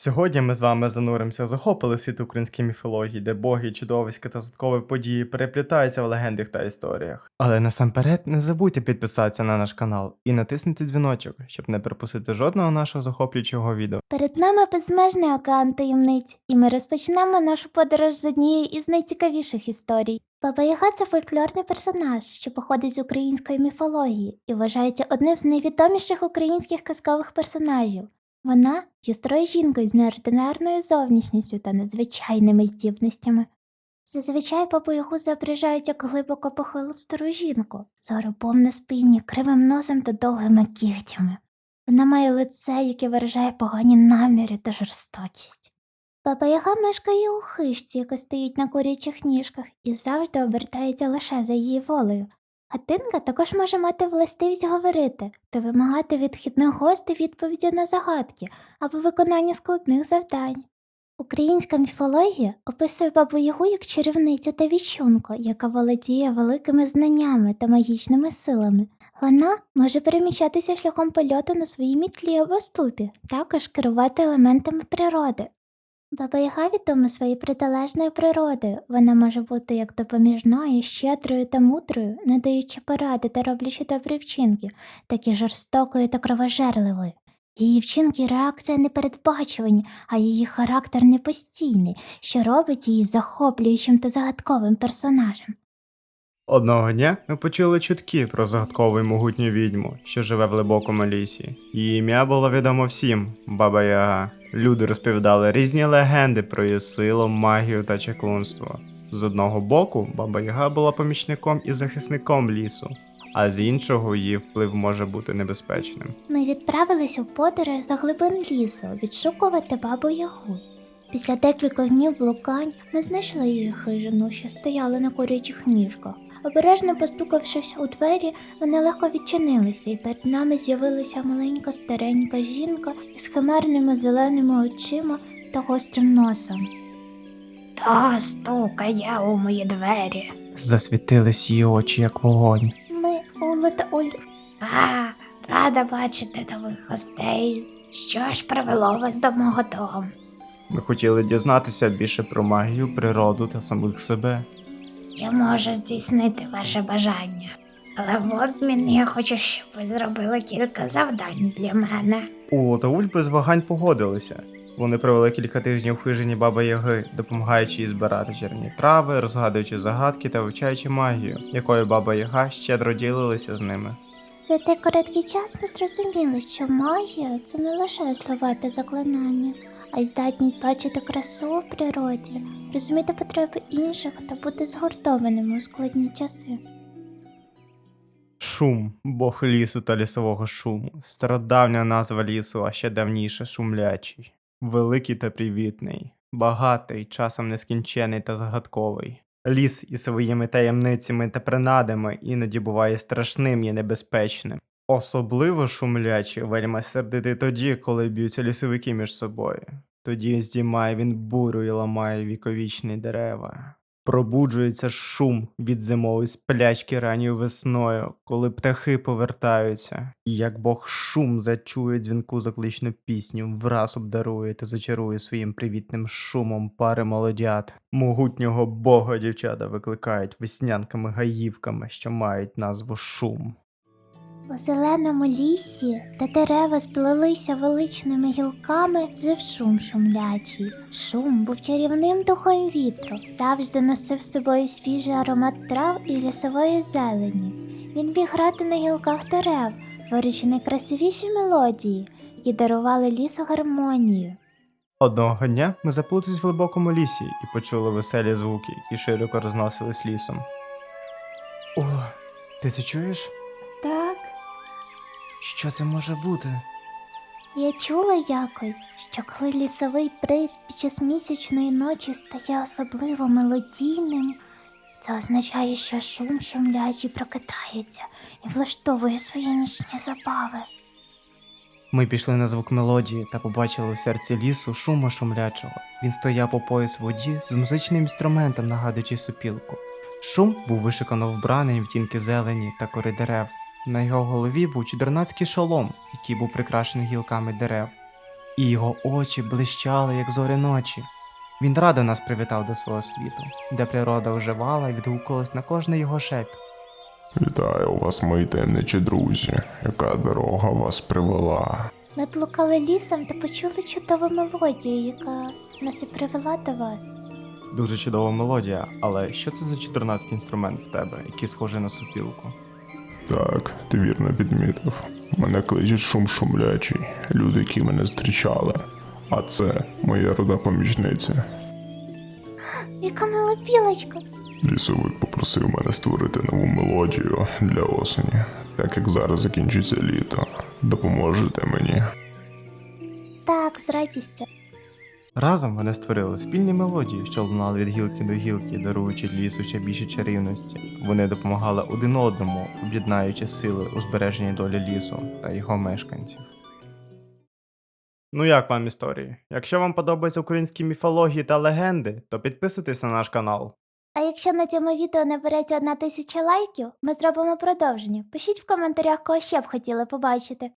Сьогодні ми з вами зануримося захопили світ української міфології, де боги, чудовиська та загадкові події переплітаються в легендах та історіях. Але насамперед не забудьте підписатися на наш канал і натиснути дзвіночок, щоб не пропустити жодного нашого захоплюючого відео. Перед нами безмежний океан таємниць, і ми розпочнемо нашу подорож з однієї із найцікавіших історій. Баба Яга – це фольклорний персонаж, що походить з української міфології і вважається одним з найвідоміших українських казкових персонажів. Вона є старою жінкою з неординарною зовнішністю та надзвичайними здібностями. Зазвичай бабу Ягу зображають як глибоко похилу стару жінку з горобом на спині, кривим носом та довгими кігтями. Вона має лице, яке виражає погані наміри та жорстокість. Баба Яга мешкає у хижці, яка стоїть на курячих ніжках, і завжди обертається лише за її волею. Хатинка також може мати властивість говорити та вимагати від вхідних гостей відповіді на загадки або виконання складних завдань. Українська міфологія описує бабу Ягу як чарівницю та віщунку, яка володіє великими знаннями та магічними силами. Вона може переміщатися шляхом польоту на своїй мітлі або ступі, також керувати елементами природи. Баба Яга відома своєю приталежною природою. Вона може бути як допоміжною, щедрою та мудрою, надаючи поради та роблячи добрі вчинки, так і жорстокою та кровожерливою. Її вчинки і реакція не передбачувані, а її характер непостійний, що робить її захоплюючим та загадковим персонажем. Одного дня ми почули чутки про загадкову й могутню відьму, що живе в глибокому лісі. Її ім'я було відомо всім Баба Яга. Люди розповідали різні легенди про її силу, магію та чаклунство. З одного боку, Баба Яга була помічником і захисником лісу, а з іншого її вплив може бути небезпечним. Ми відправились у подорож за глибин лісу відшукувати бабу Ягу. Після декількох днів блукань ми знайшли її хижину, що стояла на курячих ніжках. Обережно постукавшись у двері, вони легко відчинилися, і перед нами з'явилася маленька старенька жінка із химерними зеленими очима та гострим носом. Хто стукає у мої двері? Засвітились її очі, як вогонь. Ми Ула та Оль. А, рада бачити нових гостей. Що ж привело вас до мого дому? Ми хотіли дізнатися більше про магію, природу та самих себе. Я можу здійснити ваше бажання, але в обмін я хочу, щоб ви зробили кілька завдань для мене. Уло та Уль без вагань погодилися. Вони провели кілька тижнів в хижині Баби Яги, допомагаючи їй збирати черні трави, розгадуючи загадки та вивчаючи магію, якою Баба Яга щедро ділилася з ними. За цей короткий час ми зрозуміли, що магія це не лише слова та заклинання, а й здатність бачити красу у природі, розуміти потреби інших та бути згуртованими у складні часи. Шум, бог лісу та лісового шуму, стародавня назва лісу, а ще давніше шумлячий, великий та привітний, багатий, часом нескінчений та загадковий. Ліс із своїми таємницями та принадами іноді буває страшним і небезпечним. Особливо шумлячий вельми сердитий тоді, коли б'ються лісовики між собою. Тоді здіймає він бурю і ламає віковічні дерева. Пробуджується шум від зимової сплячки ранньою весною, коли птахи повертаються, і як Бог шум зачує дзвінку закличну пісню, враз обдарує та зачарує своїм привітним шумом пари молодят. Могутнього Бога дівчата викликають веснянками гаївками, що мають назву шум. У зеленому лісі, де дерева сплелися величними гілками, жив шум шумлячий. Шум був чарівним духом вітру, завжди носив з собою свіжий аромат трав і лісової зелені. Він міг грати на гілках дерев, творячи найкрасивіші мелодії, які дарували лісу гармонію. Одного дня ми заплутались в глибокому лісі і почули веселі звуки, які широко розносились лісом. О, ти це чуєш? Що це може бути? я чула якось, що коли лісовий бриз під час місячної ночі стає особливо мелодійним, це означає, що шум шумлячий прокидається і влаштовує свої нічні забави. Ми пішли на звук мелодії та побачили в серці лісу шума шумлячого. Він стояв по пояс в воді з музичним інструментом, нагадуючи супілку. Шум був вишикано вбраний в тінки зелені та кори дерев. На його голові був чудернацький шолом, який був прикрашений гілками дерев. і його очі блищали, як зорі ночі. Він радо нас привітав до свого світу, де природа оживала і відгукувалась на кожний його шепіт. Вітаю вас, мої таємничі друзі. Яка дорога вас привела? Ми блукали лісом та почули чудову мелодію, яка нас і привела до вас. Дуже чудова мелодія, але що це за чотирнацький інструмент в тебе, який схожий на супілку? Так, ти вірно підмітив. Мене кличуть шум шумлячий, люди, які мене зустрічали. А це моя рода помічниця. Яка мила білочка. Лісовик попросив мене створити нову мелодію для осені, так як зараз закінчиться літо. Допоможете мені. Так, з радістю. Разом вони створили спільні мелодії, що лунали від гілки до гілки, даруючи лісу ще більше чарівності. Вони допомагали один одному, об'єднаючи сили у збереженні долі лісу та його мешканців. Ну як вам історії? Якщо вам подобаються українські міфології та легенди, то підписуйтесь на наш канал. А якщо на цьому відео набереться одна тисяча лайків, ми зробимо продовження. Пишіть в коментарях, кого ще б хотіли побачити.